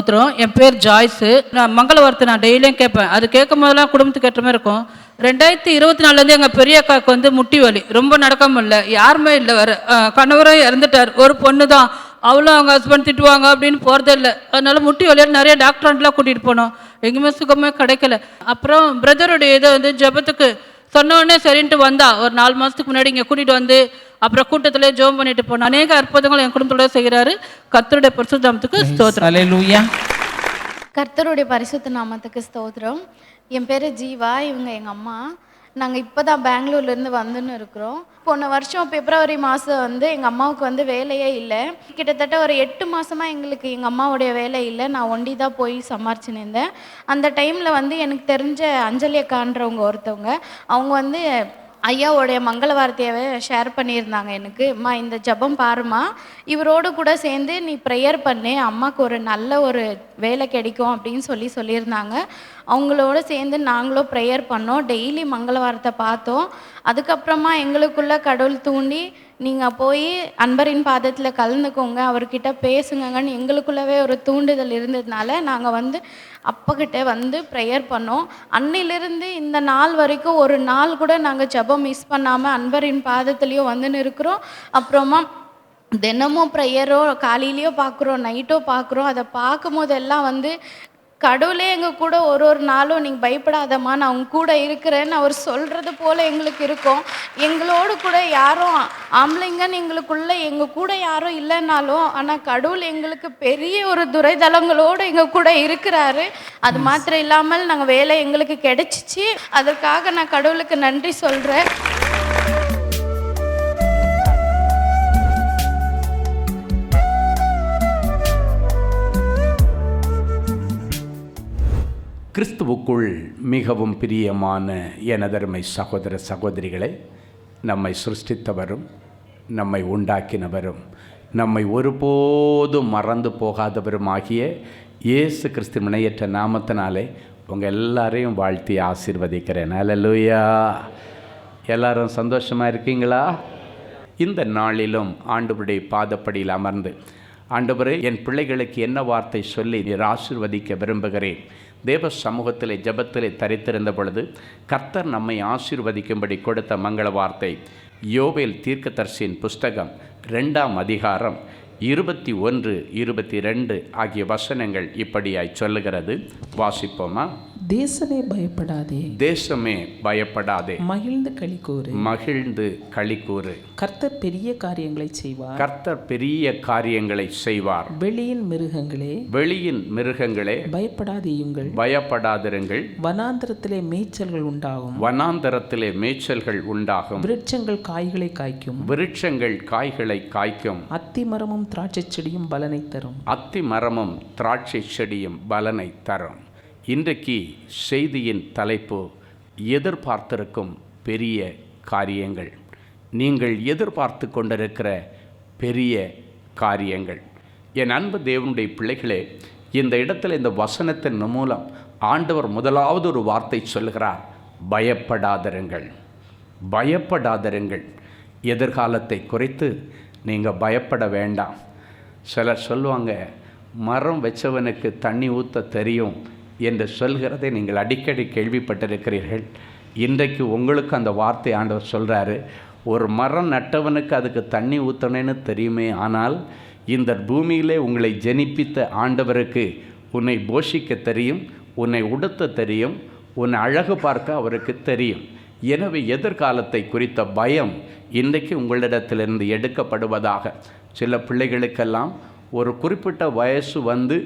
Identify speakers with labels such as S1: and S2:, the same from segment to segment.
S1: ஸ்தோத்திரம் என் பேர் ஜாய்ஸு நான் மங்களவாரத்தை நான் டெய்லியும் கேட்பேன் அது கேட்கும் போதெல்லாம் குடும்பத்துக்கு ஏற்ற மாதிரி இருக்கும் ரெண்டாயிரத்தி இருபத்தி நாலுலேருந்து எங்கள் பெரிய அக்காவுக்கு வந்து முட்டி வலி ரொம்ப நடக்க முடியல யாருமே இல்லை வேறு கணவரும் இறந்துட்டார் ஒரு பொண்ணு தான் அவளும் அவங்க ஹஸ்பண்ட் திட்டுவாங்க அப்படின்னு போகிறதே இல்லை அதனால முட்டி வலியால் நிறைய டாக்டர்லாம் கூட்டிகிட்டு போனோம் எங்கேயுமே சுகமே கிடைக்கல அப்புறம் பிரதருடைய இதை வந்து ஜபத்துக்கு சொன்ன உடனே சரின்ட்டு வந்தா ஒரு நாலு மாதத்துக்கு முன்னாடி இங்கே கூட்டிகிட்டு வந்து அப்புறம் கூட்டத்திலே ஜோம் பண்ணிட்டு போன அநேக அற்புதங்கள் என் குடும்பத்தோட செய்கிறாரு கத்தருடைய பரிசுத்தாமத்துக்கு
S2: ஸ்தோத்ரம்
S3: கர்த்தருடைய பரிசுத்த நாமத்துக்கு ஸ்தோத்திரம் என் பேர் ஜீவா இவங்க எங்கள் அம்மா நாங்கள் இப்போ தான் பெங்களூர்லேருந்து வந்துன்னு இருக்கிறோம் போன வருஷம் பிப்ரவரி மாதம் வந்து எங்கள் அம்மாவுக்கு வந்து வேலையே இல்லை கிட்டத்தட்ட ஒரு எட்டு மாதமாக எங்களுக்கு எங்கள் அம்மாவுடைய வேலை இல்லை நான் ஒண்டி தான் போய் சம்பாரிச்சுன்னு இருந்தேன் அந்த டைமில் வந்து எனக்கு தெரிஞ்ச அஞ்சலியை காண்றவங்க ஒருத்தவங்க அவங்க வந்து ஐயாவோடைய மங்கள வார்த்தையாகவே ஷேர் பண்ணியிருந்தாங்க எனக்கு அம்மா இந்த ஜபம் பாருமா இவரோடு கூட சேர்ந்து நீ ப்ரேயர் பண்ணு அம்மாவுக்கு ஒரு நல்ல ஒரு வேலை கிடைக்கும் அப்படின்னு சொல்லி சொல்லியிருந்தாங்க அவங்களோட சேர்ந்து நாங்களும் ப்ரேயர் பண்ணோம் டெய்லி மங்கள வார்த்தை பார்த்தோம் அதுக்கப்புறமா எங்களுக்குள்ளே கடவுள் தூண்டி நீங்கள் போய் அன்பரின் பாதத்தில் கலந்துக்கோங்க அவர்கிட்ட பேசுங்கன்னு எங்களுக்குள்ளவே ஒரு தூண்டுதல் இருந்ததுனால நாங்கள் வந்து அப்பக்கிட்ட வந்து ப்ரேயர் பண்ணோம் அன்னிலிருந்து இந்த நாள் வரைக்கும் ஒரு நாள் கூட நாங்கள் ஜபம் மிஸ் பண்ணாமல் அன்பரின் பாதத்துலேயும் வந்துன்னு இருக்கிறோம் அப்புறமா தினமும் ப்ரேயரோ காலையிலையோ பார்க்குறோம் நைட்டோ பார்க்குறோம் அதை பார்க்கும் போதெல்லாம் வந்து கடவுளே எங்கள் கூட ஒரு ஒரு நாளும் நீங்கள் பயப்படாதம்மா நான் உங்க கூட இருக்கிறேன்னு அவர் சொல்கிறது போல் எங்களுக்கு இருக்கும் எங்களோடு கூட யாரும் ஆம்பளைங்கன்னு எங்களுக்குள்ளே எங்கள் கூட யாரும் இல்லைன்னாலும் ஆனால் கடவுள் எங்களுக்கு பெரிய ஒரு துரைதளங்களோடு எங்கள் கூட இருக்கிறாரு அது மாத்திரம் இல்லாமல் நாங்கள் வேலை எங்களுக்கு கிடைச்சிச்சு அதற்காக நான் கடவுளுக்கு நன்றி சொல்கிறேன்
S2: கிறிஸ்துவுக்குள் மிகவும் பிரியமான எனதருமை சகோதர சகோதரிகளை நம்மை சிருஷ்டித்தவரும் நம்மை உண்டாக்கினவரும் நம்மை ஒருபோதும் மறந்து போகாதவரும் ஆகிய இயேசு கிறிஸ்து முனையற்ற நாமத்தினாலே உங்கள் எல்லாரையும் வாழ்த்தி ஆசீர்வதிக்கிறேன் அலலுயா எல்லாரும் சந்தோஷமாக இருக்கீங்களா இந்த நாளிலும் ஆண்டுபுடைய பாதப்படியில் அமர்ந்து ஆண்டுபுரை என் பிள்ளைகளுக்கு என்ன வார்த்தை சொல்லி நீர் ஆசிர்வதிக்க விரும்புகிறேன் தேவ சமூகத்திலே ஜபத்திலே தரித்திருந்த பொழுது கர்த்தர் நம்மை ஆசீர்வதிக்கும்படி கொடுத்த மங்கள வார்த்தை யோவேல் தீர்க்கதர்சியின் புஸ்தகம் ரெண்டாம் அதிகாரம் இருபத்தி ஒன்று இருபத்தி ரெண்டு ஆகிய வசனங்கள் இப்படியாய் சொல்லுகிறது வாசிப்போமா
S4: தேசமே பயப்படாதே
S2: தேசமே பயப்படாதே
S4: மகிழ்ந்து களிக்கூறு
S2: மகிழ்ந்து களிக்கூறு
S4: கர்த்தர் பெரிய காரியங்களை செய்வார்
S2: கர்த்தர் பெரிய காரியங்களை செய்வார்
S4: வெளியின் மிருகங்களே
S2: வெளியின் மிருகங்களே
S4: பயப்படாதீங்கள்
S2: பயப்படாதிருங்கள்
S4: வனாந்தரத்திலே மேய்ச்சல்கள் உண்டாகும்
S2: வனாந்தரத்திலே மேய்ச்சல்கள் உண்டாகும்
S4: விருட்சங்கள் காய்களை காய்க்கும்
S2: விருட்சங்கள் காய்களை காய்க்கும்
S4: அத்திமரமும் திராட்சை செடியும் பலனை தரும்
S2: அத்தி மரமும் திராட்சை செடியும் பலனை தரும் இன்றைக்கு செய்தியின் தலைப்பு எதிர்பார்த்திருக்கும் பெரிய காரியங்கள் நீங்கள் எதிர்பார்த்து கொண்டிருக்கிற பெரிய காரியங்கள் என் அன்பு தேவனுடைய பிள்ளைகளே இந்த இடத்துல இந்த வசனத்தின் மூலம் ஆண்டவர் முதலாவது ஒரு வார்த்தை சொல்கிறார் பயப்படாதருங்கள் பயப்படாதருங்கள் எதிர்காலத்தை குறைத்து நீங்கள் பயப்பட வேண்டாம் சிலர் சொல்லுவாங்க மரம் வச்சவனுக்கு தண்ணி ஊற்ற தெரியும் என்று சொல்கிறதை நீங்கள் அடிக்கடி கேள்விப்பட்டிருக்கிறீர்கள் இன்றைக்கு உங்களுக்கு அந்த வார்த்தை ஆண்டவர் சொல்கிறாரு ஒரு மரம் நட்டவனுக்கு அதுக்கு தண்ணி ஊற்றணும்னு தெரியுமே ஆனால் இந்த பூமியிலே உங்களை ஜெனிப்பித்த ஆண்டவருக்கு உன்னை போஷிக்க தெரியும் உன்னை உடுத்த தெரியும் உன்னை அழகு பார்க்க அவருக்கு தெரியும் எனவே எதிர்காலத்தை குறித்த பயம் இன்றைக்கு உங்களிடத்திலிருந்து எடுக்கப்படுவதாக சில பிள்ளைகளுக்கெல்லாம் ஒரு குறிப்பிட்ட வயசு வந்து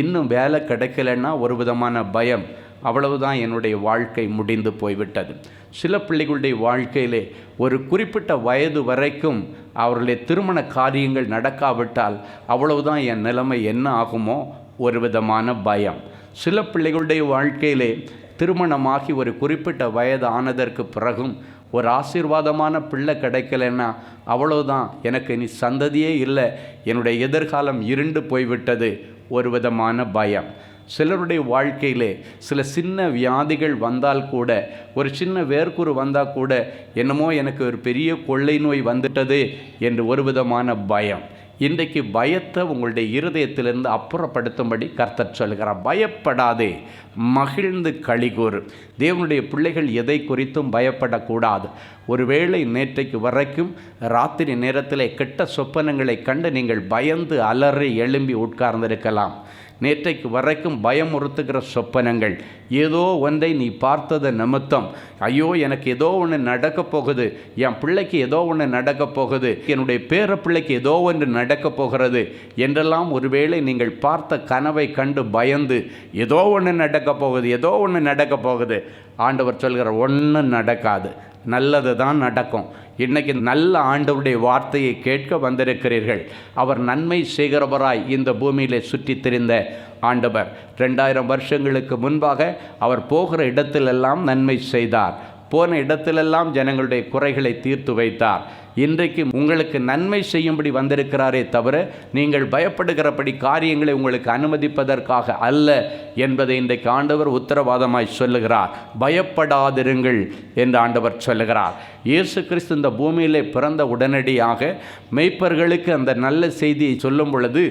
S2: இன்னும் வேலை கிடைக்கலன்னா ஒரு விதமான பயம் அவ்வளவுதான் என்னுடைய வாழ்க்கை முடிந்து போய்விட்டது சில பிள்ளைகளுடைய வாழ்க்கையிலே ஒரு குறிப்பிட்ட வயது வரைக்கும் அவர்களுடைய திருமண காரியங்கள் நடக்காவிட்டால் அவ்வளவுதான் என் நிலைமை என்ன ஆகுமோ ஒரு விதமான பயம் சில பிள்ளைகளுடைய வாழ்க்கையிலே திருமணமாகி ஒரு குறிப்பிட்ட வயது ஆனதற்கு பிறகும் ஒரு ஆசீர்வாதமான பிள்ளை கிடைக்கலன்னா அவ்வளோதான் எனக்கு நீ சந்ததியே இல்லை என்னுடைய எதிர்காலம் இருண்டு போய்விட்டது ஒரு விதமான பயம் சிலருடைய வாழ்க்கையிலே சில சின்ன வியாதிகள் வந்தால் கூட ஒரு சின்ன வேர்க்குறு வந்தால் கூட என்னமோ எனக்கு ஒரு பெரிய கொள்ளை நோய் வந்துட்டது என்று ஒரு விதமான பயம் இன்றைக்கு பயத்தை உங்களுடைய இருதயத்திலிருந்து அப்புறப்படுத்தும்படி கர்த்தர் சொல்கிறார் பயப்படாதே மகிழ்ந்து கழிகூர் தேவனுடைய பிள்ளைகள் எதை குறித்தும் பயப்படக்கூடாது ஒருவேளை நேற்றைக்கு வரைக்கும் ராத்திரி நேரத்தில் கெட்ட சொப்பனங்களை கண்டு நீங்கள் பயந்து அலறி எழும்பி உட்கார்ந்திருக்கலாம் நேற்றைக்கு வரைக்கும் பயமுறுத்துகிற சொப்பனங்கள் ஏதோ ஒன்றை நீ பார்த்தது நிமித்தம் ஐயோ எனக்கு ஏதோ ஒன்று நடக்கப் போகுது என் பிள்ளைக்கு ஏதோ ஒன்று நடக்கப் போகுது என்னுடைய பேர பிள்ளைக்கு ஏதோ ஒன்று நடக்கப் போகிறது என்றெல்லாம் ஒருவேளை நீங்கள் பார்த்த கனவை கண்டு பயந்து ஏதோ ஒன்று நடக்கப் போகுது ஏதோ ஒன்று நடக்கப் போகுது ஆண்டவர் சொல்கிற ஒன்றும் நடக்காது நல்லது தான் நடக்கும் இன்றைக்கு நல்ல ஆண்டவருடைய வார்த்தையை கேட்க வந்திருக்கிறீர்கள் அவர் நன்மை செய்கிறவராய் இந்த பூமியிலே சுற்றி திரிந்த ஆண்டவர் ரெண்டாயிரம் வருஷங்களுக்கு முன்பாக அவர் போகிற இடத்திலெல்லாம் நன்மை செய்தார் போன இடத்திலெல்லாம் ஜனங்களுடைய குறைகளை தீர்த்து வைத்தார் இன்றைக்கு உங்களுக்கு நன்மை செய்யும்படி வந்திருக்கிறாரே தவிர நீங்கள் பயப்படுகிறபடி காரியங்களை உங்களுக்கு அனுமதிப்பதற்காக அல்ல என்பதை இன்றைக்கு ஆண்டவர் உத்தரவாதமாய் சொல்லுகிறார் பயப்படாதிருங்கள் என்று ஆண்டவர் சொல்லுகிறார் இயேசு கிறிஸ்து இந்த பூமியிலே பிறந்த உடனடியாக மெய்ப்பர்களுக்கு அந்த நல்ல செய்தியை சொல்லும் பொழுது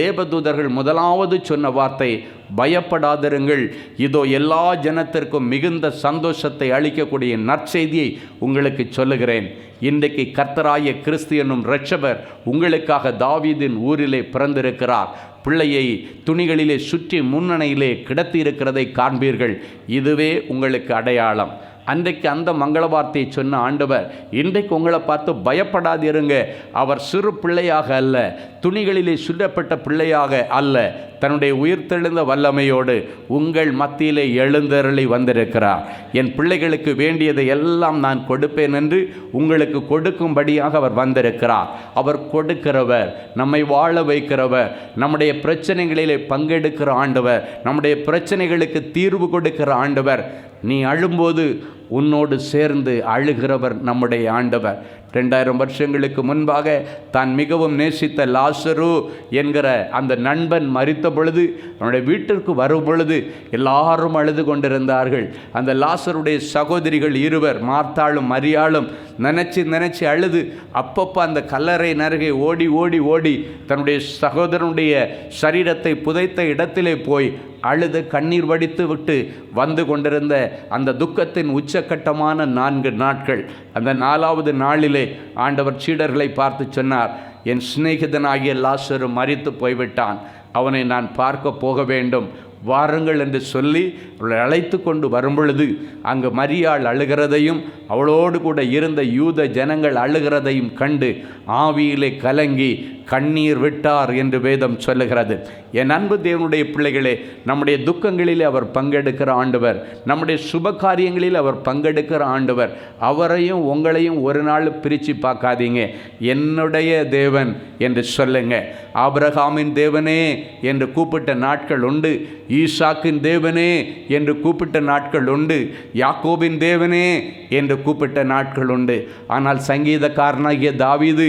S2: தேவதூதர்கள் முதலாவது சொன்ன வார்த்தை பயப்படாதிருங்கள் இதோ எல்லா ஜனத்திற்கும் மிகுந்த சந்தோஷத்தை அளிக்கக்கூடிய நற்செய்தியை உங்களுக்கு சொல்லுகிறேன் இன்றைக்கு கர்த்தராய கிறிஸ்து என்னும் இரட்சபர் உங்களுக்காக தாவீதின் ஊரிலே பிறந்திருக்கிறார் பிள்ளையை துணிகளிலே சுற்றி முன்னணியிலே கிடத்தியிருக்கிறதை காண்பீர்கள் இதுவே உங்களுக்கு அடையாளம் அன்றைக்கு அந்த மங்கள வார்த்தையை சொன்ன ஆண்டவர் இன்றைக்கு உங்களை பார்த்து பயப்படாதிருங்க அவர் சிறு பிள்ளையாக அல்ல துணிகளிலே சுடப்பட்ட பிள்ளையாக அல்ல தன்னுடைய உயிர் தெளிந்த வல்லமையோடு உங்கள் மத்தியிலே எழுந்தருளி வந்திருக்கிறார் என் பிள்ளைகளுக்கு வேண்டியதை எல்லாம் நான் கொடுப்பேன் என்று உங்களுக்கு கொடுக்கும்படியாக அவர் வந்திருக்கிறார் அவர் கொடுக்கிறவர் நம்மை வாழ வைக்கிறவர் நம்முடைய பிரச்சனைகளிலே பங்கெடுக்கிற ஆண்டவர் நம்முடைய பிரச்சனைகளுக்கு தீர்வு கொடுக்கிற ஆண்டவர் நீ அழும்போது உன்னோடு சேர்ந்து அழுகிறவர் நம்முடைய ஆண்டவர் ரெண்டாயிரம் வருஷங்களுக்கு முன்பாக தான் மிகவும் நேசித்த லாசரு என்கிற அந்த நண்பன் மறித்த பொழுது அவனுடைய வீட்டிற்கு வரும் பொழுது எல்லாரும் அழுது கொண்டிருந்தார்கள் அந்த லாசருடைய சகோதரிகள் இருவர் மார்த்தாளும் மரியாளும் நினச்சி நினச்சி அழுது அப்பப்போ அந்த கல்லறை நருகை ஓடி ஓடி ஓடி தன்னுடைய சகோதரனுடைய சரீரத்தை புதைத்த இடத்திலே போய் அழுது கண்ணீர் வடித்து விட்டு வந்து கொண்டிருந்த அந்த துக்கத்தின் உச்சக்கட்டமான நான்கு நாட்கள் அந்த நாலாவது நாளிலே ஆண்டவர் சீடர்களை பார்த்து சொன்னார் என் சிநேகிதனாகிய லாசரு மறித்து போய்விட்டான் அவனை நான் பார்க்க போக வேண்டும் வாருங்கள் என்று சொல்லி அவளை அழைத்து கொண்டு வரும்பொழுது அங்கு மரியாள் அழுகிறதையும் அவளோடு கூட இருந்த யூத ஜனங்கள் அழுகிறதையும் கண்டு ஆவியிலே கலங்கி கண்ணீர் விட்டார் என்று வேதம் சொல்லுகிறது என் அன்பு தேவனுடைய பிள்ளைகளே நம்முடைய துக்கங்களில் அவர் பங்கெடுக்கிற ஆண்டவர் நம்முடைய சுப காரியங்களில் அவர் பங்கெடுக்கிற ஆண்டவர் அவரையும் உங்களையும் ஒரு நாள் பிரித்து பார்க்காதீங்க என்னுடைய தேவன் என்று சொல்லுங்க ஆபிரகாமின் தேவனே என்று கூப்பிட்ட நாட்கள் உண்டு ஈசாக்கின் தேவனே என்று கூப்பிட்ட நாட்கள் உண்டு யாக்கோபின் தேவனே என்று கூப்பிட்ட நாட்கள் உண்டு ஆனால் சங்கீதக்காரனாகிய தாவிது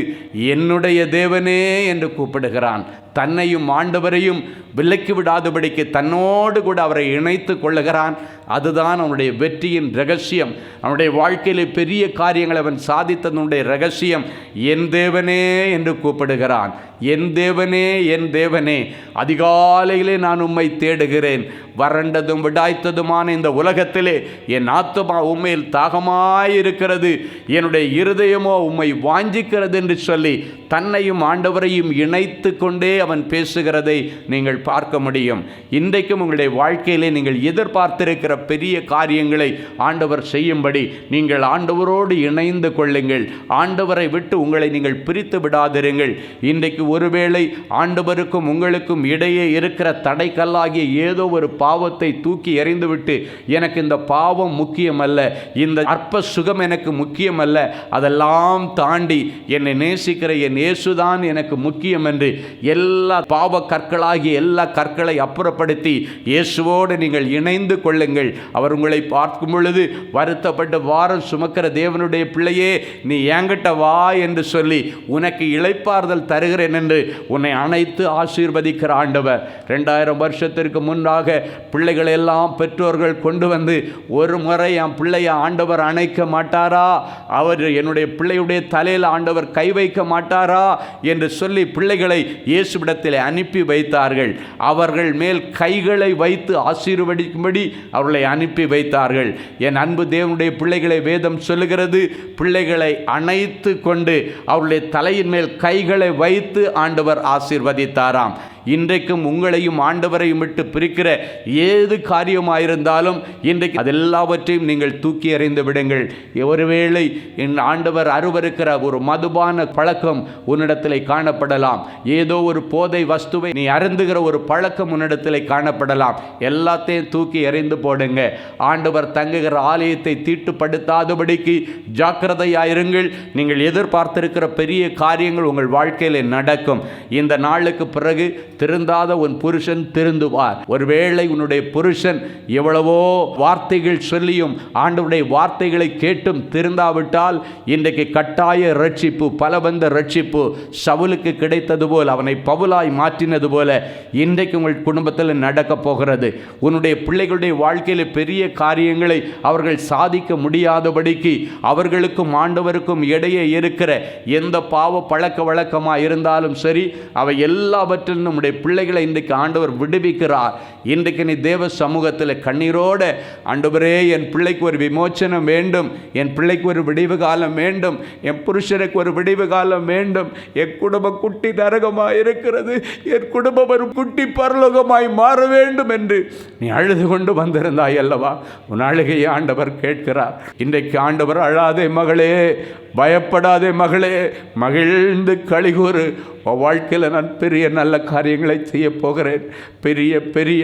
S2: என்னுடைய தேவனே என்று கூப்பிடுகிறான் தன்னையும் ஆண்டவரையும் விலக்கி விடாதபடிக்கு தன்னோடு கூட அவரை இணைத்து கொள்ளுகிறான் அதுதான் அவனுடைய வெற்றியின் ரகசியம் அவனுடைய வாழ்க்கையிலே பெரிய காரியங்களை அவன் சாதித்ததனுடைய ரகசியம் என் தேவனே என்று கூப்பிடுகிறான் என் தேவனே என் தேவனே அதிகாலையிலே நான் உம்மை தேடுகிறேன் வறண்டதும் விடாய்த்ததுமான இந்த உலகத்திலே என் ஆத்துமா உண்மையில் தாகமாயிருக்கிறது என்னுடைய இருதயமோ உம்மை வாஞ்சிக்கிறது என்று சொல்லி தன்னையும் ஆண்டவரையும் இணைத்து கொண்டே அவன் பேசுகிறதை நீங்கள் பார்க்க முடியும் இன்றைக்கும் உங்களுடைய வாழ்க்கையிலே நீங்கள் எதிர்பார்த்திருக்கிற பெரிய காரியங்களை ஆண்டவர் செய்யும்படி நீங்கள் ஆண்டவரோடு இணைந்து கொள்ளுங்கள் ஆண்டவரை விட்டு உங்களை நீங்கள் பிரித்து விடாதிருங்கள் இன்றைக்கு ஒருவேளை ஆண்டவருக்கும் உங்களுக்கும் இடையே இருக்கிற தடைக்கல்லாகிய ஏதோ ஒரு பாவத்தை தூக்கி எறிந்துவிட்டு எனக்கு இந்த பாவம் முக்கியமல்ல இந்த அற்ப சுகம் எனக்கு முக்கியமல்ல அதெல்லாம் தாண்டி என்னை நேசிக்கிற என் இயேசுதான் எனக்கு முக்கியம் என்று எல்லா எல்லா பாவ கற்களாகிய எல்லா கற்களை அப்புறப்படுத்தி இயேசுவோடு நீங்கள் இணைந்து கொள்ளுங்கள் அவர் உங்களை பார்க்கும் பொழுது வருத்தப்பட்டு வாரம் சுமக்கிற தேவனுடைய பிள்ளையே நீ ஏங்கிட்ட வா என்று சொல்லி உனக்கு இழைப்பார்தல் தருகிறேன் என்று உன்னை அனைத்து ஆசீர்வதிக்கிற ஆண்டவர் ரெண்டாயிரம் வருஷத்திற்கு முன்பாக பிள்ளைகளை எல்லாம் பெற்றோர்கள் கொண்டு வந்து ஒரு முறை என் பிள்ளையை ஆண்டவர் அணைக்க மாட்டாரா அவர் என்னுடைய பிள்ளையுடைய தலையில் ஆண்டவர் கை வைக்க மாட்டாரா என்று சொல்லி பிள்ளைகளை இயேசு இயேசுவிடத்தில் அனுப்பி வைத்தார்கள் அவர்கள் மேல் கைகளை வைத்து ஆசீர்வதிக்கும்படி அவர்களை அனுப்பி வைத்தார்கள் என் அன்பு தேவனுடைய பிள்ளைகளை வேதம் சொல்லுகிறது பிள்ளைகளை அணைத்து கொண்டு அவருடைய தலையின் மேல் கைகளை வைத்து ஆண்டவர் ஆசீர்வதித்தாராம் இன்றைக்கும் உங்களையும் ஆண்டவரையும் விட்டு பிரிக்கிற ஏது காரியமாயிருந்தாலும் இன்றைக்கு அதெல்லாவற்றையும் நீங்கள் தூக்கி எறிந்து விடுங்கள் ஒருவேளை என் ஆண்டவர் அருவருக்கிற ஒரு மதுபான பழக்கம் உன்னிடத்தில் காணப்படலாம் ஏதோ ஒரு போதை வஸ்துவை நீ அருந்துகிற ஒரு பழக்கம் உன்னிடத்தில் காணப்படலாம் எல்லாத்தையும் தூக்கி எறிந்து போடுங்க ஆண்டவர் தங்குகிற ஆலயத்தை தீட்டுப்படுத்தாதபடிக்கு ஜாக்கிரதையாயிருங்கள் நீங்கள் எதிர்பார்த்திருக்கிற பெரிய காரியங்கள் உங்கள் வாழ்க்கையில் நடக்கும் இந்த நாளுக்கு பிறகு திருந்தாத உன் புருஷன் திருந்துவார் ஒருவேளை உன்னுடைய புருஷன் எவ்வளவோ வார்த்தைகள் சொல்லியும் ஆண்டவருடைய வார்த்தைகளை கேட்டும் திருந்தாவிட்டால் இன்றைக்கு கட்டாய ரட்சிப்பு பலபந்த ரட்சிப்பு சவுலுக்கு கிடைத்தது போல் அவனை பவுலாய் மாற்றினது போல இன்றைக்கு உங்கள் குடும்பத்தில் நடக்கப் போகிறது உன்னுடைய பிள்ளைகளுடைய வாழ்க்கையில் பெரிய காரியங்களை அவர்கள் சாதிக்க முடியாதபடிக்கு அவர்களுக்கும் ஆண்டவருக்கும் இடையே இருக்கிற எந்த பாவ பழக்க வழக்கமாக இருந்தாலும் சரி அவை எல்லாவற்றிலும் நம்முடைய பிள்ளைகளை இன்றைக்கு ஆண்டவர் விடுவிக்கிறார் இன்றைக்கு நீ தேவ சமூகத்தில் கண்ணீரோட ஆண்டவரே என் பிள்ளைக்கு ஒரு விமோச்சனம் வேண்டும் என் பிள்ளைக்கு ஒரு விடிவு காலம் வேண்டும் என் புருஷனுக்கு ஒரு விடிவு காலம் வேண்டும் என் குடும்ப குட்டி நரகமாக இருக்கிறது என் குடும்பம் ஒரு குட்டி பரலோகமாய் மாற வேண்டும் என்று நீ அழுது கொண்டு வந்திருந்தாய் அல்லவா உன் அழுகை ஆண்டவர் கேட்கிறார் இன்றைக்கு ஆண்டவர் அழாதே மகளே பயப்படாதே மகளே மகிழ்ந்து கழிகூறு வாழ்க்கையில் நான் பெரிய நல்ல காரியங்களை செய்ய போகிறேன் பெரிய பெரிய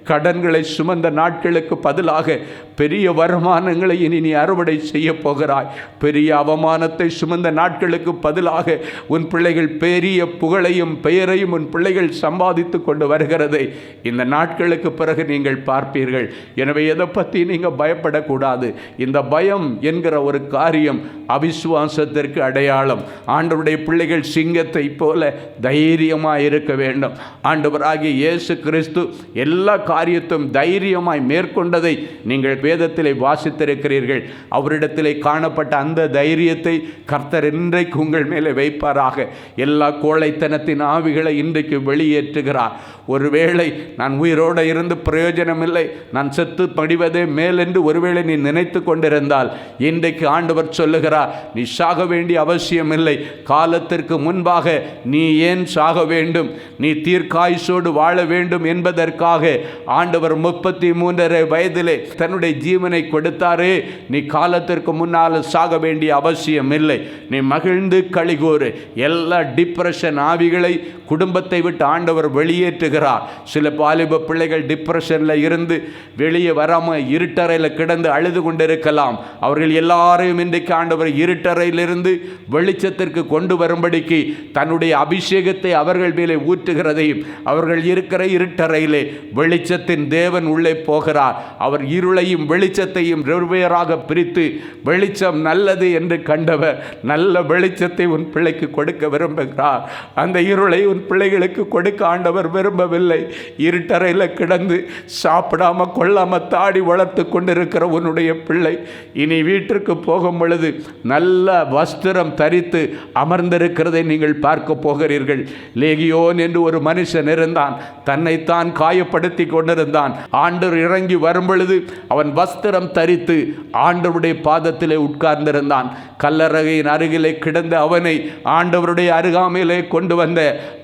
S2: கடன்களை சுமந்த நாட்களுக்கு பதிலாக பெரிய வருமானங்களை இனி நீ அறுவடை செய்ய போகிறாய் பெரிய அவமானத்தை சுமந்த நாட்களுக்கு பதிலாக உன் பிள்ளைகள் பெரிய புகழையும் பெயரையும் உன் பிள்ளைகள் சம்பாதித்து கொண்டு வருகிறதை இந்த நாட்களுக்கு பிறகு நீங்கள் பார்ப்பீர்கள் எனவே எதை பற்றி நீங்கள் பயப்படக்கூடாது இந்த பயம் என்கிற ஒரு காரியம் அவிசுவாசத்திற்கு அடையாளம் ஆண்டவருடைய பிள்ளைகள் சிங்கத்தை போல தைரியமாக இருக்க வேண்டும் ஆண்டவராகிய இயேசு கிறிஸ்து எல்லா காரியத்தும் தைரியமாய் மேற்கொண்டதை நீங்கள் வேதத்திலே வாசித்திருக்கிறீர்கள் அவரிடத்திலே காணப்பட்ட அந்த தைரியத்தை கர்த்தர் இன்றைக்கு உங்கள் மேலே வைப்பாராக எல்லா கோழைத்தனத்தின் ஆவிகளை இன்றைக்கு வெளியேற்றுகிறார் ஒருவேளை நான் உயிரோடு இருந்து பிரயோஜனம் இல்லை நான் செத்து படிவதே மேலென்று ஒருவேளை நீ நினைத்து கொண்டிருந்தால் இன்றைக்கு ஆண்டவர் சொல்லுகிறார் நீ சாக வேண்டிய அவசியமில்லை காலத்திற்கு முன்பாக நீ ஏன் சாக வேண்டும் நீ தீர்க்காயுசோடு வாழ வேண்டும் என்பதற்காக ஆண்டவர் முப்பத்தி மூன்றரை வயதிலே தன்னுடைய ஜீவனை கொடுத்தாரு நீ காலத்திற்கு முன்னால் சாக வேண்டிய அவசியம் இல்லை நீ மகிழ்ந்து கழிகோறு எல்லா டிப்ரெஷன் ஆவிகளை குடும்பத்தை விட்டு ஆண்டவர் வெளியேற்றுகிறார் சில பாலிப பிள்ளைகள் டிப்ரெஷனில் இருந்து வெளியே வராமல் இருட்டறையில் கிடந்து அழுது கொண்டிருக்கலாம் அவர்கள் எல்லாரையும் இன்றைக்கு ஆண்டவர் இருட்டறையிலிருந்து வெளிச்சத்திற்கு கொண்டு வரும்படிக்கு தன்னுடைய அபிஷேகத்தை அவர்கள் மேலே ஊற்றுகிறதையும் அவர்கள் இருக்கிற இருட்டறையிலே வெளிச்சம் வெளிச்சத்தின் தேவன் உள்ளே போகிறார் அவர் இருளையும் வெளிச்சத்தையும் வெவ்வேறாக பிரித்து வெளிச்சம் நல்லது என்று கண்டவர் நல்ல வெளிச்சத்தை உன் பிள்ளைக்கு கொடுக்க விரும்புகிறார் அந்த இருளை உன் பிள்ளைகளுக்கு கொடுக்க ஆண்டவர் விரும்பவில்லை இருட்டறையில் கிடந்து சாப்பிடாம கொள்ளாம தாடி வளர்த்து கொண்டிருக்கிற உன்னுடைய பிள்ளை இனி வீட்டிற்கு போகும் பொழுது நல்ல வஸ்திரம் தரித்து அமர்ந்திருக்கிறதை நீங்கள் பார்க்க போகிறீர்கள் லேகியோன் என்று ஒரு மனுஷன் இருந்தான் தன்னைத்தான் காயப்படுத்தி கொண்டு கொண்டிருந்தான் ஆண்டர் இறங்கி வரும் பொழுது அவன் வஸ்திரம் தரித்து ஆண்டவருடைய பாதத்திலே உட்கார்ந்திருந்தான் கல்லறையின் அருகிலே கிடந்த அவனை ஆண்டவருடைய அருகாமையிலே கொண்டு வந்த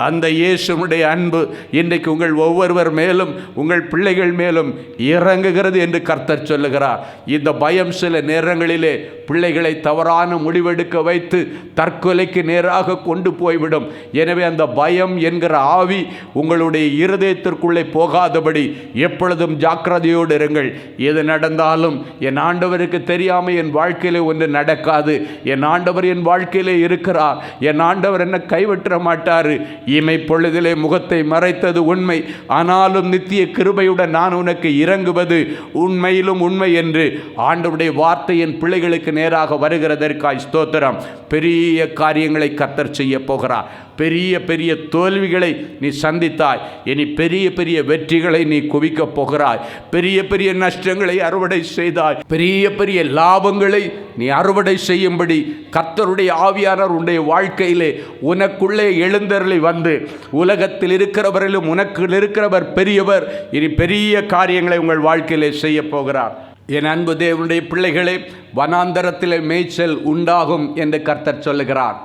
S2: அந்த இயேசுடைய அன்பு இன்றைக்கு உங்கள் ஒவ்வொருவர் மேலும் உங்கள் பிள்ளைகள் மேலும் இறங்குகிறது என்று கர்த்தர் சொல்லுகிறார் இந்த பயம் சில நேரங்களிலே பிள்ளைகளை தவறான முடிவெடுக்க வைத்து தற்கொலைக்கு நேராக கொண்டு போய்விடும் எனவே அந்த பயம் என்கிற ஆவி உங்களுடைய இருதயத்திற்குள்ளே போகாதபடி எப்பொழுதும் ஜாக்கிரதையோடு இருங்கள் எது நடந்தாலும் என் ஆண்டவருக்கு தெரியாமல் என் வாழ்க்கையிலே ஒன்று நடக்காது என் ஆண்டவர் என் வாழ்க்கையிலே இருக்கிறார் என் ஆண்டவர் என்ன கைவிட்ட மாட்டார் இமை பொழுதிலே முகத்தை மறைத்தது உண்மை ஆனாலும் நித்திய கிருபையுடன் நான் உனக்கு இறங்குவது உண்மையிலும் உண்மை என்று ஆண்டவருடைய வார்த்தை என் பிள்ளைகளுக்கு நேராக வருகிறதற்காய் ஸ்தோத்திரம் பெரிய காரியங்களை கத்தர் செய்ய போகிறார் பெரிய பெரிய தோல்விகளை நீ சந்தித்தாய் இனி பெரிய பெரிய வெற்றிகளை நீ நீ குவிக்க போகிறாய் பெரிய பெரிய நஷ்டங்களை அறுவடை செய்தாய் பெரிய பெரிய லாபங்களை நீ அறுவடை செய்யும்படி கர்த்தருடைய ஆவியானர் உன்னுடைய வாழ்க்கையிலே உனக்குள்ளே எழுந்தருளி வந்து உலகத்தில் இருக்கிறவரிலும் உனக்கு இருக்கிறவர் பெரியவர் இனி பெரிய காரியங்களை உங்கள் வாழ்க்கையிலே செய்ய போகிறார் என் அன்பு தேவனுடைய பிள்ளைகளே வனாந்தரத்திலே மேய்ச்சல் உண்டாகும் என்று கர்த்தர் சொல்லுகிறார்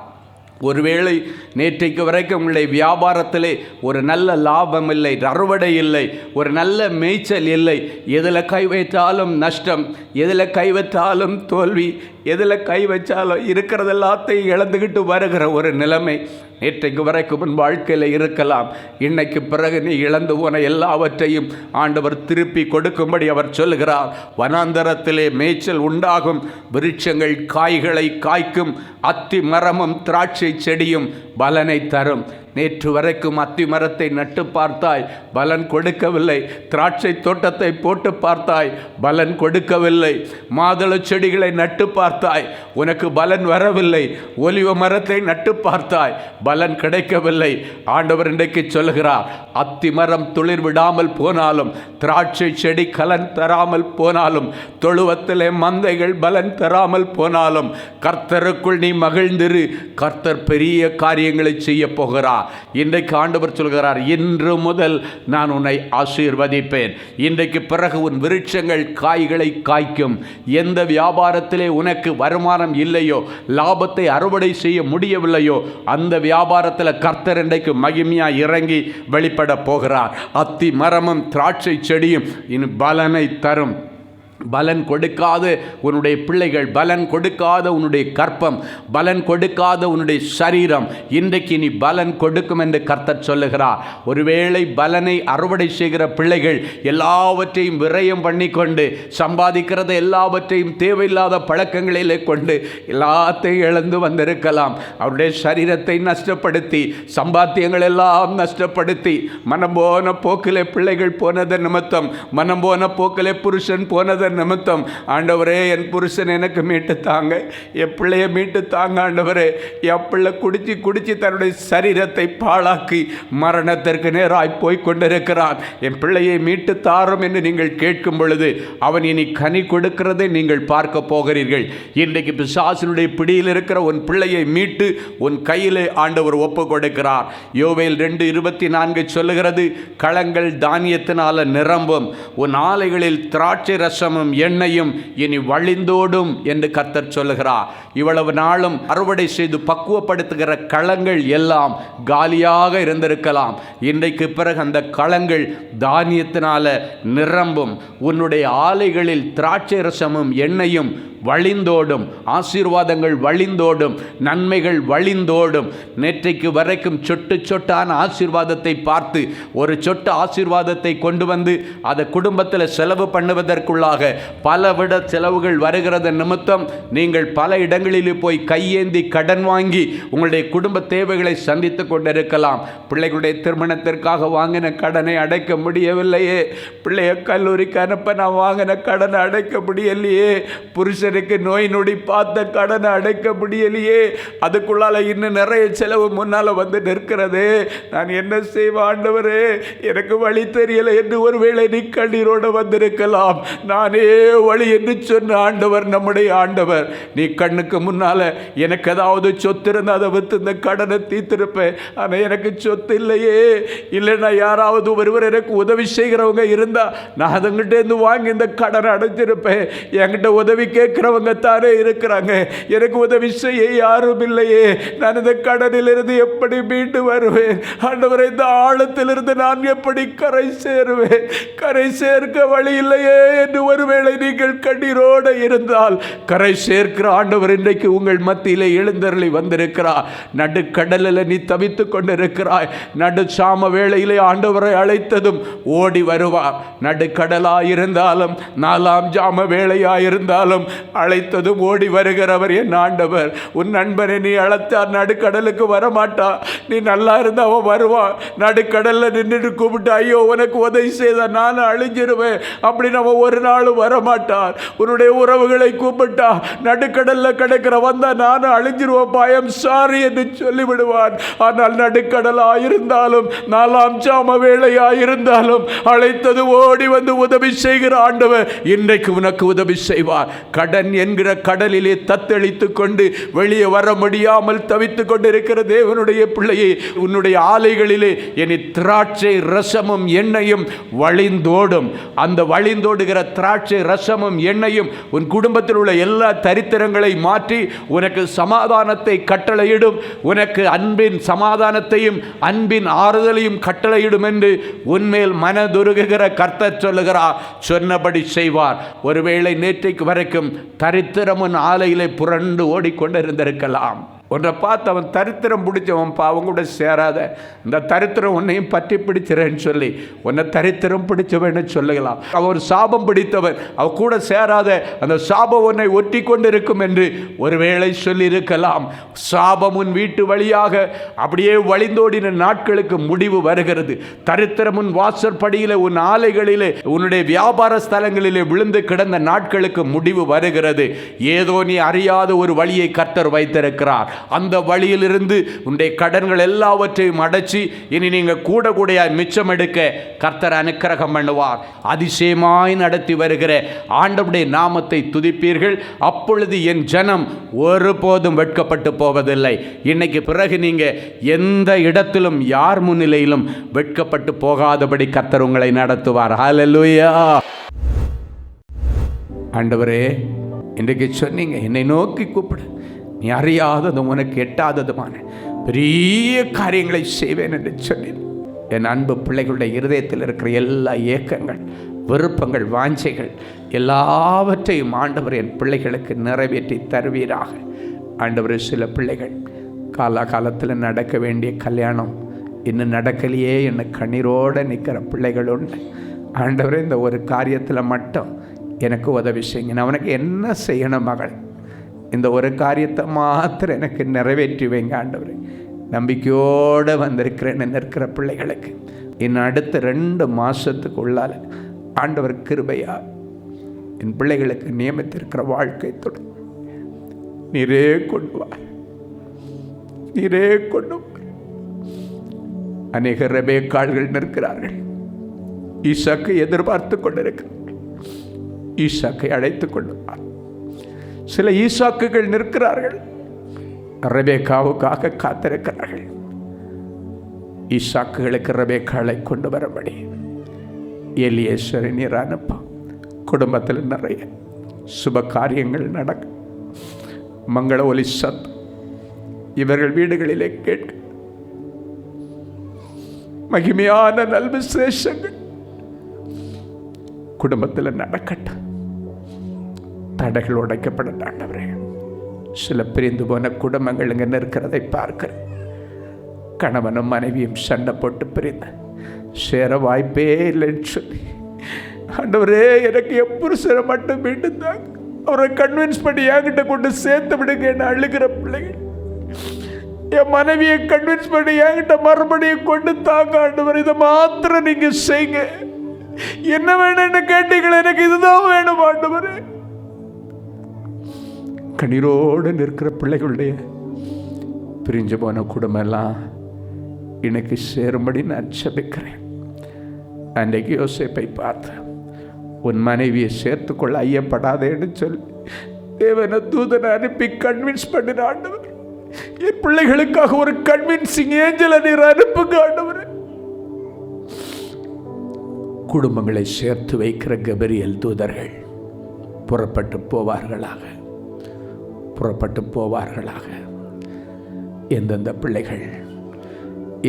S2: ஒருவேளை நேற்றைக்கு வரைக்கும் உங்களுடைய வியாபாரத்திலே ஒரு நல்ல லாபம் இல்லை அறுவடை இல்லை ஒரு நல்ல மேய்ச்சல் இல்லை எதில் கை வைத்தாலும் நஷ்டம் எதில் கை வைத்தாலும் தோல்வி எதில் கை வச்சாலும் இருக்கிறதெல்லாத்தையும் இழந்துக்கிட்டு வருகிற ஒரு நிலைமை நேற்றைக்கு வரைக்கும் உன் வாழ்க்கையில் இருக்கலாம் இன்னைக்கு பிறகு நீ இழந்து போன எல்லாவற்றையும் ஆண்டவர் திருப்பி கொடுக்கும்படி அவர் சொல்கிறார் வனாந்தரத்திலே மேய்ச்சல் உண்டாகும் விருட்சங்கள் காய்களை காய்க்கும் அத்தி மரமும் திராட்சை செடியும் பலனை தரும் நேற்று வரைக்கும் அத்தி மரத்தை நட்டு பார்த்தாய் பலன் கொடுக்கவில்லை திராட்சை தோட்டத்தை போட்டு பார்த்தாய் பலன் கொடுக்கவில்லை மாதுள செடிகளை நட்டு பார்த்தாய் உனக்கு பலன் வரவில்லை ஒலிவ மரத்தை நட்டு பார்த்தாய் பலன் கிடைக்கவில்லை ஆண்டவர் இன்றைக்கு சொல்கிறார் அத்தி மரம் துளிர் விடாமல் போனாலும் திராட்சை செடி கலன் தராமல் போனாலும் தொழுவத்திலே மந்தைகள் பலன் தராமல் போனாலும் கர்த்தருக்குள் நீ மகிழ்ந்திரு கர்த்தர் பெரிய காரியங்களை செய்ய போகிறார் இன்றைக்கு ஆண்டவர் சொல்கிறார் இன்று முதல் நான் உன்னை ஆசீர்வதிப்பேன் இன்றைக்கு பிறகு உன் விருட்சங்கள் காய்களை காய்க்கும் எந்த வியாபாரத்திலே உனக்கு வருமானம் இல்லையோ லாபத்தை அறுவடை செய்ய முடியவில்லையோ அந்த வியாபாரத்தில் கர்த்தர் இன்றைக்கு மகிமையாக இறங்கி வெளிப்பட போகிறார் அத்தி மரமும் திராட்சை செடியும் இனி பலனை தரும் பலன் கொடுக்காத உன்னுடைய பிள்ளைகள் பலன் கொடுக்காத உன்னுடைய கற்பம் பலன் கொடுக்காத உன்னுடைய சரீரம் இன்றைக்கு நீ பலன் கொடுக்கும் என்று கர்த்தர் சொல்லுகிறார் ஒருவேளை பலனை அறுவடை செய்கிற பிள்ளைகள் எல்லாவற்றையும் விரயம் பண்ணி கொண்டு சம்பாதிக்கிறத எல்லாவற்றையும் தேவையில்லாத பழக்கங்களிலே கொண்டு எல்லாத்தையும் இழந்து வந்திருக்கலாம் அவருடைய சரீரத்தை நஷ்டப்படுத்தி சம்பாத்தியங்கள் எல்லாம் நஷ்டப்படுத்தி மனம் போன போக்கிலே பிள்ளைகள் போனது நிமித்தம் மனம் போன போக்கிலே புருஷன் போனது நிமித்தம் ஆண்டவரே என் புருஷன் எனக்கு மீட்டு தாங்க என் பிள்ளைய மீட்டு தாங்க ஆண்டவரே என் பிள்ளை குடிச்சு குடிச்சு தன்னுடைய சரீரத்தை பாழாக்கி மரணத்திற்கு நேராய் போய் கொண்டிருக்கிறான் என் பிள்ளையை மீட்டு தாரும் என்று நீங்கள் கேட்கும் பொழுது அவன் இனி கனி கொடுக்கிறதை நீங்கள் பார்க்க போகிறீர்கள் இன்றைக்கு பிசாசனுடைய பிடியில் இருக்கிற உன் பிள்ளையை மீட்டு உன் கையிலே ஆண்டவர் ஒப்பு கொடுக்கிறார் யோவேல் ரெண்டு இருபத்தி நான்கு சொல்லுகிறது களங்கள் தானியத்தினால நிரம்பும் உன் ஆலைகளில் திராட்சை ரசமும் இரத்தமும் எண்ணெயும் இனி வழிந்தோடும் என்று கர்த்தர் சொல்லுகிறார் இவ்வளவு நாளும் அறுவடை செய்து பக்குவப்படுத்துகிற களங்கள் எல்லாம் காலியாக இருந்திருக்கலாம் இன்றைக்கு பிறகு அந்த களங்கள் தானியத்தினால நிரம்பும் உன்னுடைய ஆலைகளில் திராட்சை ரசமும் எண்ணெயும் வழிந்தோடும் ஆசீர்வாதங்கள் வழிந்தோடும் நன்மைகள் வழிந்தோடும் நேற்றைக்கு வரைக்கும் சொட்டு சொட்டான ஆசீர்வாதத்தை பார்த்து ஒரு சொட்டு ஆசீர்வாதத்தை கொண்டு வந்து அதை குடும்பத்தில் செலவு பண்ணுவதற்குள்ளாக பல விட செலவுகள் வருகிறது நிமித்தம் நீங்கள் பல இடங்களில் போய் கையேந்தி கடன் வாங்கி உங்களுடைய குடும்ப தேவைகளை சந்தித்து கொண்டிருக்கலாம் பிள்ளைகளுடைய திருமணத்திற்காக வாங்கின கடனை அடைக்க முடியவில்லையே பிள்ளைய கல்லூரிக்கு அனுப்ப நான் வாங்கின கடனை அடைக்க முடியலையே புருஷருக்கு நோய் நொடி பார்த்த கடனை அடைக்க முடியலையே அதுக்குள்ளால் இன்னும் நிறைய செலவு முன்னால் வந்து நிற்கிறது நான் என்ன செய்வாண்டவரே எனக்கு வழி தெரியலை என்று ஒருவேளை நீ கண்ணீரோடு வந்திருக்கலாம் நான் நானே வழி என்று சொன்ன ஆண்டவர் நம்முடைய ஆண்டவர் நீ கண்ணுக்கு முன்னால் எனக்கு ஏதாவது சொத்து இருந்தால் அதை விற்று இந்த கடனை தீர்த்திருப்பேன் ஆனால் எனக்கு சொத்து இல்லையே இல்லைன்னா யாராவது ஒருவர் எனக்கு உதவி செய்கிறவங்க இருந்தால் நான் அதுங்கிட்டேருந்து வாங்கி இந்த கடனை அடைச்சிருப்பேன் என்கிட்ட உதவி கேட்குறவங்க தானே இருக்கிறாங்க எனக்கு உதவி செய்ய யாரும் இல்லையே நான் இந்த கடனிலிருந்து எப்படி மீண்டு வருவேன் ஆண்டவரை இந்த ஆழத்திலிருந்து நான் எப்படி கரை சேருவேன் கரை சேர்க்க வழி இல்லையே என்று ஒரு ஒருவேளை நீங்கள் கண்ணீரோடு இருந்தால் கரை சேர்க்கிற ஆண்டவர் இன்றைக்கு உங்கள் மத்தியிலே எழுந்தருளி வந்திருக்கிறார் நடுக்கடலில் நீ தவித்து கொண்டிருக்கிறாய் நடு சாம வேளையிலே ஆண்டவரை அழைத்ததும் ஓடி வருவார் நடுக்கடலாயிருந்தாலும் நாலாம் ஜாம இருந்தாலும் அழைத்ததும் ஓடி வருகிறவர் என் ஆண்டவர் உன் நண்பனை நீ அழைத்தார் நடுக்கடலுக்கு வரமாட்டா நீ நல்லா இருந்தா அவன் வருவான் நடுக்கடலில் நின்றுட்டு கூப்பிட்டு ஐயோ உனக்கு உதவி செய்த நான் அழிஞ்சிருவேன் அப்படின்னு அவன் ஒரு நாள் கூட வரமாட்டார் உன்னுடைய உறவுகளை கூப்பிட்டா நடுக்கடலில் கிடக்கிற வந்தால் நான் அழிஞ்சிருவோம் எம் சாரி என்று சொல்லிவிடுவான் ஆனால் நடுக்கடலாக இருந்தாலும் நாலாம் சாம வேளையாயிருந்தாலும் இருந்தாலும் அழைத்தது ஓடி வந்து உதவி செய்கிற ஆண்டவர் இன்றைக்கு உனக்கு உதவி செய்வார் கடன் என்கிற கடலிலே தத்தளித்து கொண்டு வெளியே வர முடியாமல் தவித்துக் கொண்டிருக்கிற தேவனுடைய பிள்ளையை உன்னுடைய ஆலைகளிலே இனி திராட்சை ரசமும் எண்ணெயும் வழிந்தோடும் அந்த வழிந்தோடுகிற திராட்சை திராட்சை ரசமும் எண்ணெயும் உன் குடும்பத்தில் உள்ள எல்லா தரித்திரங்களை மாற்றி உனக்கு சமாதானத்தை கட்டளையிடும் உனக்கு அன்பின் சமாதானத்தையும் அன்பின் ஆறுதலையும் கட்டளையிடும் என்று உன்மேல் மனதுருகுகிற கர்த்தர் சொல்லுகிறார் சொன்னபடி செய்வார் ஒருவேளை நேற்றைக்கு வரைக்கும் தரித்திரம் உன் ஆலையிலே புரண்டு ஓடிக்கொண்டிருந்திருக்கலாம் உன்னை பார்த்து அவன் தரித்திரம் பா அவங்க கூட சேராத இந்த தரித்திரம் உன்னையும் பற்றி பிடிச்சிறேன்னு சொல்லி உன்னை தரித்திரம் பிடிச்சவன்னு சொல்லுகலாம் அவர் சாபம் பிடித்தவன் அவ கூட சேராத அந்த சாபம் உன்னை ஒட்டி கொண்டு இருக்கும் என்று ஒருவேளை சொல்லியிருக்கலாம் சாபம் உன் வீட்டு வழியாக அப்படியே வழிந்தோடின நாட்களுக்கு முடிவு வருகிறது தரித்திரம் உன் வாசற்படியிலே உன் ஆலைகளிலே உன்னுடைய வியாபார ஸ்தலங்களிலே விழுந்து கிடந்த நாட்களுக்கு முடிவு வருகிறது ஏதோ நீ அறியாத ஒரு வழியை கர்த்தர் வைத்திருக்கிறார் அந்த வழியிலிருந்து உன்னுடைய கடன்கள் எல்லாவற்றையும் அடைச்சி இனி நீங்கள் கூட கூட மிச்சம் எடுக்க கர்த்தர் அனுக்கிரகம் பண்ணுவார் அதிசயமாய் நடத்தி வருகிற ஆண்டவுடைய நாமத்தை துதிப்பீர்கள் அப்பொழுது என் ஜனம் ஒருபோதும் வெட்கப்பட்டு போவதில்லை இன்னைக்கு பிறகு நீங்கள் எந்த இடத்திலும் யார் முன்னிலையிலும் வெட்கப்பட்டு போகாதபடி கர்த்தர் உங்களை நடத்துவார் ஆண்டவரே இன்றைக்கு சொன்னீங்க என்னை நோக்கி கூப்பிடு நீ அறியாததும் உனக்கு எட்டாததுமான பெரிய காரியங்களை செய்வேன் என்று சொன்னேன் என் அன்பு பிள்ளைகளுடைய இருதயத்தில் இருக்கிற எல்லா ஏக்கங்கள் விருப்பங்கள் வாஞ்சைகள் எல்லாவற்றையும் ஆண்டவர் என் பிள்ளைகளுக்கு நிறைவேற்றி தருவீராக ஆண்டவர் சில பிள்ளைகள் காலாகாலத்தில் நடக்க வேண்டிய கல்யாணம் இன்னும் நடக்கலையே என்ன கண்ணீரோடு நிற்கிற பிள்ளைகள் உண்டு ஆண்டவர் இந்த ஒரு காரியத்தில் மட்டும் எனக்கு உதவி செய்யுங்க நான் உனக்கு என்ன செய்யணும் மகள் இந்த ஒரு காரியத்தை மாத்திரம் எனக்கு நிறைவேற்றி வைங்க ஆண்டவர் நம்பிக்கையோடு வந்திருக்கிறேன்னு நிற்கிற பிள்ளைகளுக்கு என் அடுத்த ரெண்டு மாதத்துக்குள்ளால் ஆண்டவர் கிருபையா என் பிள்ளைகளுக்கு நியமித்திருக்கிற வாழ்க்கை தொடர் நீரே கொண்டு வா நீரே கொண்டு அநேக கால்கள் நிற்கிறார்கள் ஈசாக்கு எதிர்பார்த்து கொண்டிருக்கிறார்கள் ஈசாக்கை அழைத்து கொண்டு சில ஈசாக்குகள் நிற்கிறார்கள் ரபேக்காவுக்காக காத்திருக்கிறார்கள் ஈசாக்குகளுக்கு ரபேக்காலை கொண்டு வரபடி எலியேஸ்வரி நீர் அனுப்பா குடும்பத்தில் நிறைய சுப காரியங்கள் நடக்கும் மங்கள ஒலி சத் இவர்கள் வீடுகளிலே கேட்க மகிமையான நல்விசேஷங்கள் குடும்பத்தில் நடக்கட்டும் தடைகள் உடைக்கப்படும் சில பிரிந்து போன குடும்பங்கள் இங்கே நிற்கிறதை பார்க்கிறேன் கணவனும் மனைவியும் சண்டை போட்டு பிரிந்த சேர வாய்ப்பே இல்லைன்னு சொல்லி ஆண்டவரே எனக்கு எப்போ மட்டும் தாங்க அவரை கன்வின்ஸ் பண்ணி என்கிட்ட கொண்டு சேர்த்து விடுங்க என்ன அழுகிற பிள்ளைகள் என் மனைவியை கன்வின்ஸ் பண்ணி என்கிட்ட மறுபடியும் கொண்டு தாங்க ஆண்டவர் இதை மாத்திரம் நீங்கள் செய்யுங்க என்ன வேணும்னு கேட்டீங்களே எனக்கு இதுதான் வேணும் ஆண்டவரே கண்ணீரோடு நிற்கிற பிள்ளைகளுடைய பிரிஞ்சு போன எல்லாம் இன்னைக்கு சேரும்படி நான் செபிக்கிறேன் அன்றைக்கு யோசிப்பை பார்த்து உன் மனைவியை சேர்த்துக்கொள்ள ஐயப்படாதேன்னு சொல்லி தேவனை தூதனை அனுப்பி கன்வின்ஸ் பண்ணின ஆண்டவர் என் பிள்ளைகளுக்காக ஒரு கன்வின்சிங் ஏஞ்சல் நீர் அனுப்புங்க ஆண்டவர் குடும்பங்களை சேர்த்து வைக்கிற கபரியல் தூதர்கள் புறப்பட்டு போவார்களாக புறப்பட்டு போவார்களாக எந்தெந்த பிள்ளைகள்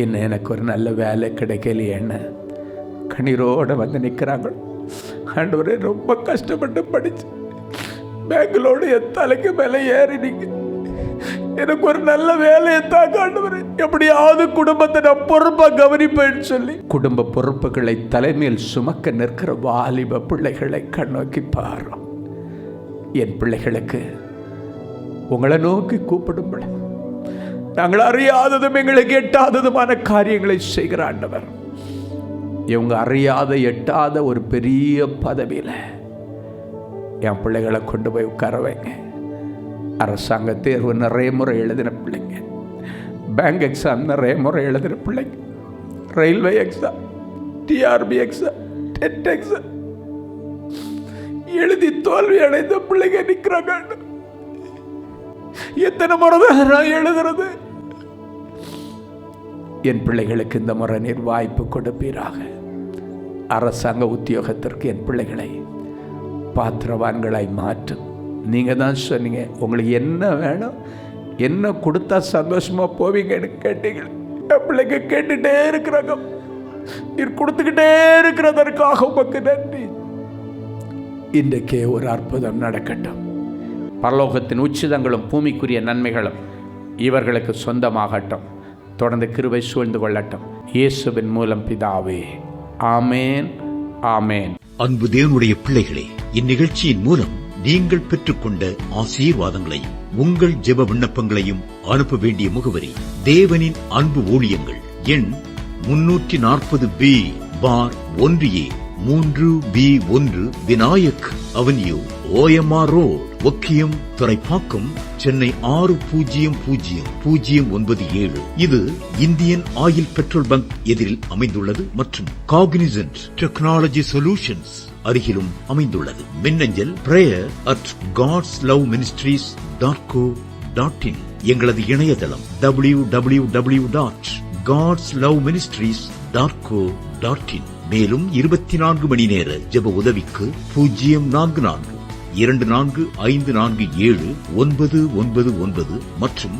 S2: என்ன எனக்கு ஒரு நல்ல வேலை கிடைக்கலையேன்னு கண்ணீரோடு வந்து நிற்கிறாங்கள் ஆண்டவரே ரொம்ப கஷ்டப்பட்டு படித்து பேங்களோடு என் தலைக்கு மேலே ஏறி எனக்கு ஒரு நல்ல வேலையை தாங்க ஆண்டவர் எப்படியாவது குடும்பத்தை நான் பொறுப்பாக கவனிப்பேன்னு சொல்லி குடும்ப பொறுப்புகளை தலைமையில் சுமக்க நிற்கிற வாலிப பிள்ளைகளை கண்ணோக்கி பாரு என் பிள்ளைகளுக்கு உங்களை நோக்கி கூப்பிடும்படி நாங்கள் அறியாததும் எங்களுக்கு எட்டாததுமான காரியங்களை செய்கிற ஆண்டவர் இவங்க அறியாத எட்டாத ஒரு பெரிய பதவியில் என் பிள்ளைகளை கொண்டு போய் உட்காரவைங்க அரசாங்க தேர்வு நிறைய முறை எழுதின பிள்ளைங்க பேங்க் எக்ஸாம் நிறைய முறை எழுதின பிள்ளைங்க railway exam TRP exam TET exam எழுதி தோல்வி அடைந்த பிள்ளைங்க நிற்கிறாங்க எத்தனை முறை நான் எழுதுறது என் பிள்ளைகளுக்கு இந்த முறை நீர் வாய்ப்பு கொடுப்பீராக அரசாங்க உத்தியோகத்திற்கு என் பிள்ளைகளை பாத்திரவான்களாய் மாற்றும் நீங்கள் தான் சொன்னீங்க உங்களுக்கு என்ன வேணும் என்ன கொடுத்தா சந்தோஷமாக போவீங்கன்னு கேட்டீங்க என் பிள்ளைங்க கேட்டுகிட்டே இருக்கிறாங்க நீர் கொடுத்துக்கிட்டே இருக்கிறதற்காக உமக்கு நன்றி இன்றைக்கே ஒரு அற்புதம் நடக்கட்டும் பரலோகத்தின் உச்சிதங்களும் பூமிக்குரிய நன்மைகளும் இவர்களுக்கு சொந்தமாகட்டும் தொடர்ந்து கிருவை சூழ்ந்து கொள்ளட்டும் இயேசுவின் மூலம் பிதாவே ஆமேன் ஆமேன்
S4: அன்பு தேவனுடைய பிள்ளைகளே இந்நிகழ்ச்சியின் மூலம் நீங்கள் பெற்றுக்கொண்ட ஆசீர்வாதங்களையும் உங்கள் ஜெப விண்ணப்பங்களையும் அனுப்ப வேண்டிய முகவரி தேவனின் அன்பு ஊழியங்கள் எண் முன்னூற்றி நாற்பது பி பார் ஒன்று ஏ மூன்று பி ஒன்று Vinayak avenue OMR road Okkiyam Thuraipakkam Chennai ஆறு பூஜ்ஜியம் பூஜ்ஜியம் பூஜ்ஜியம் ஒன்பது ஏழு இது இந்தியன் ஆயில் பெட்ரோல் பங்க் எதிரில் அமைந்துள்ளது மற்றும் காக்னிசன்ட் டெக்னாலஜி சொல்யூஷன்ஸ் அருகிலும் அமைந்துள்ளது மின்னஞ்சல் prayer at gods love ministries dot co dot in எங்களது இணையதளம் W W W dot gods love ministries dot co dot in மேலும் இருபத்தி நான்கு மணி நேர ஜெப உதவிக்கு பூஜ்ஜியம் நான்கு நான்கு இரண்டு நான்கு ஐந்து நான்கு ஏழு ஒன்பது ஒன்பது ஒன்பது மற்றும்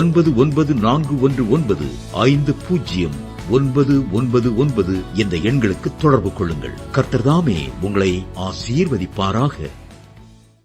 S4: ஒன்பது ஒன்பது நான்கு ஒன்று ஒன்பது ஐந்து பூஜ்ஜியம் ஒன்பது ஒன்பது ஒன்பது என்ற எண்களுக்கு தொடர்பு கொள்ளுங்கள் கர்த்தர்தாமே உங்களை ஆசீர்வதிப்பாராக